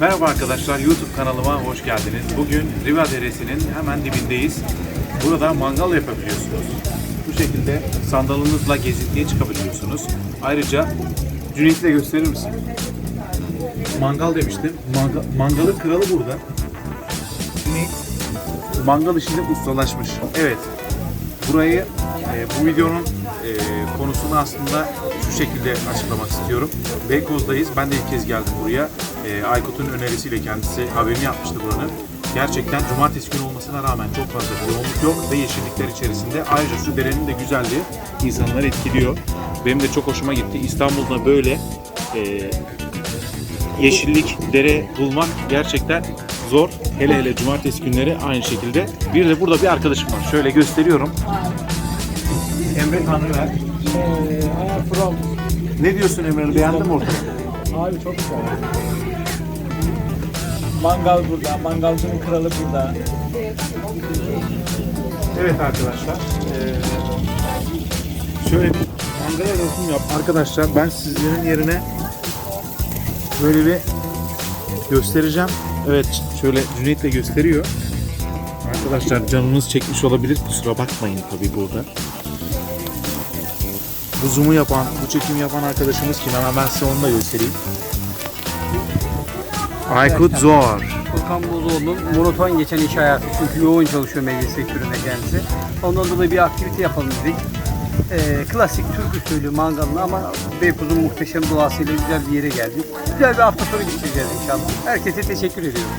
Merhaba arkadaşlar, YouTube kanalıma hoş geldiniz. Bugün Riva Deresi'nin hemen dibindeyiz. Burada mangal yapabiliyorsunuz. Bu şekilde sandalınızla gezintiye çıkabiliyorsunuz. Ayrıca Cüneyt'i de gösterir misin? Mangal demiştim. Manga- mangalın kralı burada. Cüneyt mangal işinde ustalaşmış. Evet, burayı e, bu videonun e, konusunu aslında şu şekilde açıklamak istiyorum. Beykoz'dayız. Ben de ilk kez geldim buraya. E, Aykut'un önerisiyle kendisi haberini yapmıştı buranın. Gerçekten cumartesi günü olmasına rağmen çok fazla yoğunluk yok ve yeşillikler içerisinde. Ayrıca su derenin de güzelliği insanları etkiliyor. Benim de çok hoşuma gitti. İstanbul'da böyle e, yeşillik, dere bulmak gerçekten zor. Hele hele cumartesi günleri aynı şekilde. Bir de burada bir arkadaşım var. Şöyle gösteriyorum. Emre Tanrıver. Ee, from. Ne diyorsun Emre? Beğendin mi ortamı? Abi çok güzel. Mangal burada, mangalcının kralı burada. Evet arkadaşlar. eee, şöyle bir mangala resim yap. Arkadaşlar ben sizlerin yerine böyle bir göstereceğim. Evet şöyle Cüneyt de gösteriyor. Arkadaşlar canınız çekmiş olabilir. Kusura bakmayın tabii burada. Bu zoom'u yapan, bu çekimi yapan arkadaşımız kim? Hemen ben size onu da göstereyim. Aykut Zor. Furkan Bozoğlu'nun monoton geçen iş hayatı. Çünkü yoğun çalışıyor medya sektöründe kendisi. Ondan dolayı bir aktivite yapalım dedik. Ee, klasik Türk usulü mangalını ama Beykoz'un muhteşem doğasıyla güzel bir yere geldik. Güzel bir hafta sonu geçireceğiz inşallah. Herkese teşekkür ediyorum.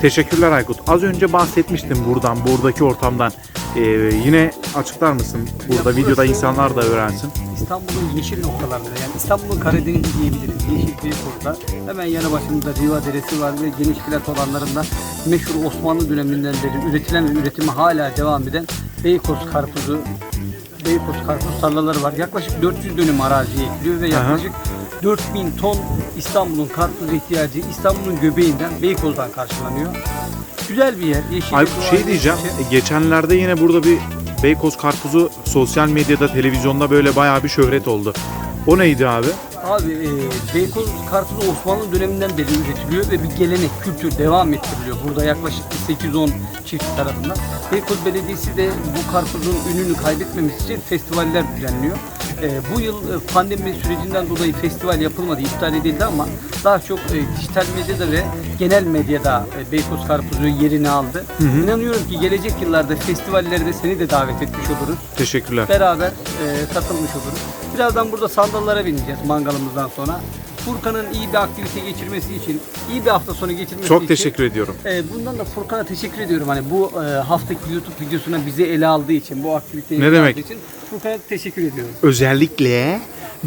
Teşekkürler Aykut. Az önce bahsetmiştim buradan, buradaki ortamdan. Ee, yine açıklar mısın? Burada Ya videoda burası- insanlar da öğrensin. İstanbul'un yeşil noktalarında yani İstanbul'un Karadeniz'i diyebiliriz. Yeşil Beykoz'da hemen yanı başımızda Riva Deresi var ve geniş platolarında meşhur Osmanlı döneminden beri üretilen ve üretimi hala devam eden Beykoz karpuzu, Beykoz karpuz tarlaları var. Yaklaşık 400 dönüm araziye ekiliyor ve yaklaşık 4000 ton İstanbul'un karpuz ihtiyacı İstanbul'un göbeğinden Beykoz'dan karşılanıyor. Güzel bir yer. Yeşil Aykut şey diyeceğim. e, Geçenlerde yine burada bir Beykoz karpuzu sosyal medyada, televizyonda böyle bayağı bir şöhret oldu. O neydi abi? Abi e, Beykoz karpuzu Osmanlı döneminden beri üretiliyor ve bir gelenek, kültür devam ettiriliyor. Burada yaklaşık bir 8-10 çift tarafından. Beykoz Belediyesi de bu karpuzun ününü kaybetmemesi için festivaller düzenliyor. E, bu yıl e, pandemi sürecinden dolayı festival yapılmadı, iptal edildi ama daha çok e, dijital medyada ve genel medyada e, Beykoz karpuzu yerini aldı. İnanıyorum ki gelecek yıllarda festivallerde seni de davet etmiş oluruz Teşekkürler. beraber e, katılmış oluruz. Birazdan burada sandallara bineceğiz mangalımızdan sonra. Furkan'ın iyi bir aktivite geçirmesi için, iyi bir hafta sonu geçirmesi için. Çok teşekkür ediyorum. E, bundan da Furkan'a teşekkür ediyorum. Hani bu e, haftaki YouTube videosuna bizi ele aldığı için, bu aktiviteyi Ne ele demek? aldığı için Furkan'a teşekkür ediyorum. Özellikle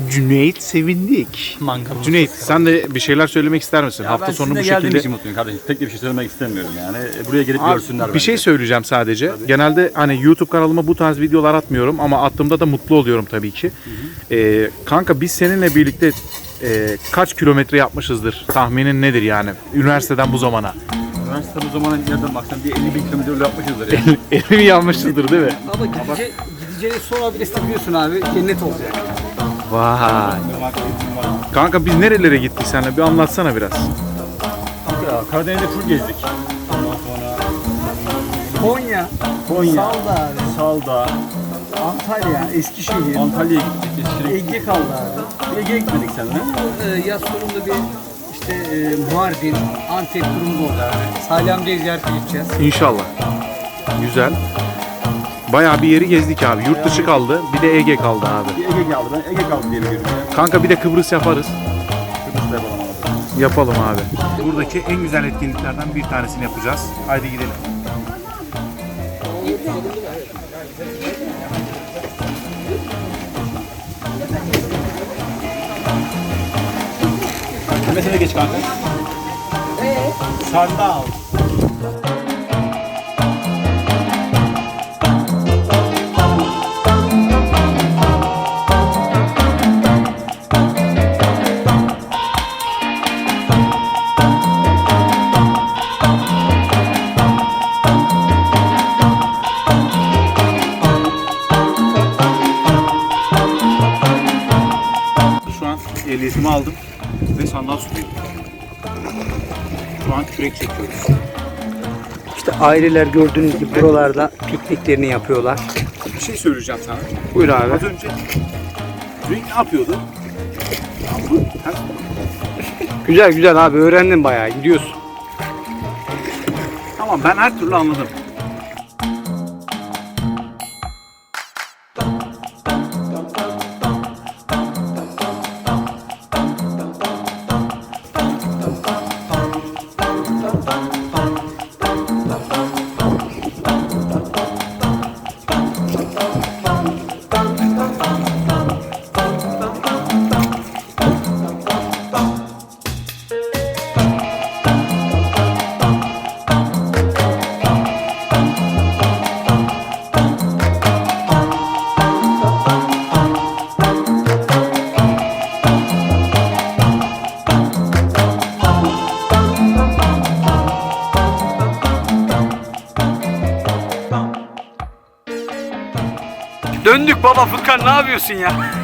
Cüneyt sevindik. Mangalımız Cüneyt sen de bir şeyler söylemek ister misin? Ya Hafta ben sonu bu sizinle geldiğim şekilde. için mutluyum kardeşim. Tek de bir şey söylemek istemiyorum yani. E, Buraya gelip Abi, görsünler bir bence. şey söyleyeceğim sadece. Genelde hani YouTube kanalıma bu tarz videolar atmıyorum ama attığımda da mutlu oluyorum tabii ki. Ee, kanka biz seninle birlikte e, kaç kilometre yapmışızdır? Tahminin nedir yani? Üniversiteden bu zamana. Üniversite bu zamana nereden baksan bir 50 bin kilometre yapmışızdır yani. Elini yanmışızdır değil mi? Ama gidece, gideceğiniz son adresi biliyorsun abi, cennet olacak. Vay. Kanka biz nerelere gittik seninle? Bir anlatsana biraz. Ya, Karadeniz'de full gezdik. Ondan sonra Konya, Konya, Salda abi, Salda, Antalya, Eskişehir, Antalya'ya gittik. Eskişehir'e Ege kaldı abi. Ege'ye gitmedik seninle. Ee, yaz sonunda bir işte e, Mardin, Antep durumu oldu abi. Salih amcayı ziyarete gideceğiz. İnşallah. Güzel. Bayağı bir yeri gezdik abi. Yurt dışı kaldı. Bir de Ege kaldı abi. Bir Ege kaldı. Ben Ege kaldı diye biliyorum. ya. Kanka bir de Kıbrıs yaparız. Kıbrıs'ta yapalım ama. Yapalım abi. Buradaki en güzel etkinliklerden bir tanesini yapacağız. Haydi gidelim. Mesele geç kanka. Sandal. Şu an ehliyetimi aldım ve sandal sürüyorum. Şu an kürek çekiyoruz. İşte aileler gördüğünüz gibi buralarda pikniklerini yapıyorlar. Bir şey söyleyeceğim sana. Buyur abi. Az önce dün ne yapıyordu? Ha, Güzel güzel abi öğrendin bayağı gidiyorsun. Tamam ben her türlü anladım. Döndük baba Furkan ne yapıyorsun ya?